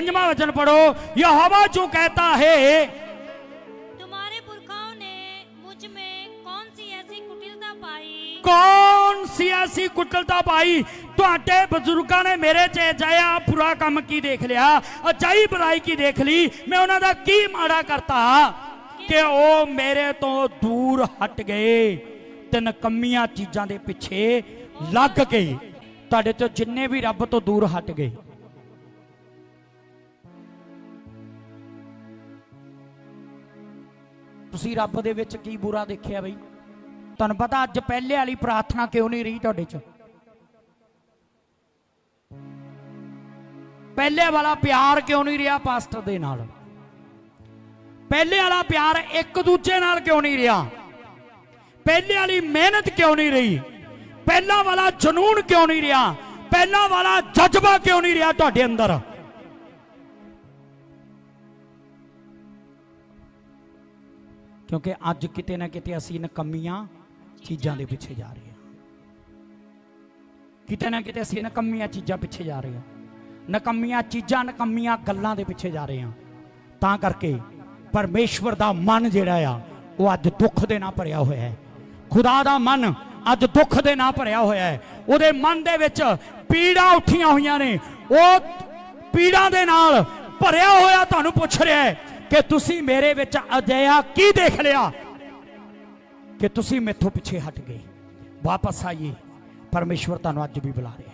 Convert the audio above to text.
ਪੰਜਵਾਂ ਵਚਨ ਪੜੋ ਯਹੋਵਾ ਜੋ ਕਹਤਾ ਹੈ तुम्हारे पुरखाओं ने मुझ में कौन सी ऐसी कुटिलता पाई ਕੌਣ ਸੀ ਐਸੀ ਕੁੱਟਲਤਾ ਪਾਈ ਤੁਹਾਡੇ ਬਜ਼ੁਰਗਾਂ ਨੇ ਮੇਰੇ ਚ ਅਜਾਇਆ ਬੁਰਾ ਕੰਮ ਕੀ ਦੇਖ ਲਿਆ ਅਜਾਈ ਬੁਰਾਈ ਕੀ ਦੇਖ ਲਈ ਮੈਂ ਉਹਨਾਂ ਦਾ ਕੀ ਮਾੜਾ ਕਰਤਾ ਕਿ ਉਹ ਮੇਰੇ ਤੋਂ ਦੂਰ ਹਟ ਗਏ ਤੇ ਨਕੰਮੀਆਂ ਚੀਜ਼ਾਂ ਦੇ ਪਿੱਛੇ ਲੱਗ ਗਏ ਤੁਹਾਡੇ ਤੋਂ ਜਿੰਨੇ ਵੀ ਰੱਬ ਤੋਂ ਦੂਰ ਹਟ ਗਏ ਤੁਸੀਂ ਰੱਬ ਦੇ ਵਿੱਚ ਕੀ ਬੁਰਾ ਦੇਖਿਆ ਬਈ? ਤੁਹਾਨੂੰ ਪਤਾ ਅੱਜ ਪਹਿਲੇ ਵਾਲੀ ਪ੍ਰਾਰਥਨਾ ਕਿਉਂ ਨਹੀਂ ਰਹੀ ਤੁਹਾਡੇ ਚ? ਪਹਿਲੇ ਵਾਲਾ ਪਿਆਰ ਕਿਉਂ ਨਹੀਂ ਰਿਹਾ ਪਾਸਟਰ ਦੇ ਨਾਲ? ਪਹਿਲੇ ਵਾਲਾ ਪਿਆਰ ਇੱਕ ਦੂਜੇ ਨਾਲ ਕਿਉਂ ਨਹੀਂ ਰਿਹਾ? ਪਹਿਲੇ ਵਾਲੀ ਮਿਹਨਤ ਕਿਉਂ ਨਹੀਂ ਰਹੀ? ਪਹਿਲਾ ਵਾਲਾ ਜਨੂਨ ਕਿਉਂ ਨਹੀਂ ਰਿਹਾ? ਪਹਿਲਾ ਵਾਲਾ ਜਜ਼ਬਾ ਕਿਉਂ ਨਹੀਂ ਰਿਹਾ ਤੁਹਾਡੇ ਅੰਦਰ? ਕਿਉਂਕਿ ਅੱਜ ਕਿਤੇ ਨਾ ਕਿਤੇ ਅਸੀਂ ਨਕੰਮੀਆਂ ਚੀਜ਼ਾਂ ਦੇ ਪਿੱਛੇ ਜਾ ਰਹੇ ਹਾਂ। ਕਿਤੇ ਨਾ ਕਿਤੇ ਅਸੀਂ ਨਕੰਮੀਆਂ ਚੀਜ਼ਾਂ ਪਿੱਛੇ ਜਾ ਰਹੇ ਹਾਂ। ਨਕੰਮੀਆਂ ਚੀਜ਼ਾਂ, ਨਕੰਮੀਆਂ ਗੱਲਾਂ ਦੇ ਪਿੱਛੇ ਜਾ ਰਹੇ ਹਾਂ। ਤਾਂ ਕਰਕੇ ਪਰਮੇਸ਼ਵਰ ਦਾ ਮਨ ਜਿਹੜਾ ਆ, ਉਹ ਅੱਜ ਦੁੱਖ ਦੇ ਨਾਲ ਭਰਿਆ ਹੋਇਆ ਹੈ। ਖੁਦਾ ਦਾ ਮਨ ਅੱਜ ਦੁੱਖ ਦੇ ਨਾਲ ਭਰਿਆ ਹੋਇਆ ਹੈ। ਉਹਦੇ ਮਨ ਦੇ ਵਿੱਚ ਪੀੜਾਂ ਉੱਠੀਆਂ ਹੋਈਆਂ ਨੇ। ਉਹ ਪੀੜਾਂ ਦੇ ਨਾਲ ਭਰਿਆ ਹੋਇਆ ਤੁਹਾਨੂੰ ਪੁੱਛ ਰਿਹਾ ਹੈ। ਕਿ ਤੁਸੀਂ ਮੇਰੇ ਵਿੱਚ ਅਜਿਹਾ ਕੀ ਦੇਖ ਲਿਆ? ਕਿ ਤੁਸੀਂ ਮੈਥੋਂ ਪਿੱਛੇ ਹਟ ਗਏ। ਵਾਪਸ ਆਈਏ। ਪਰਮੇਸ਼ਵਰ ਤੁਹਾਨੂੰ ਅੱਜ ਵੀ ਬੁਲਾ ਰਿਹਾ।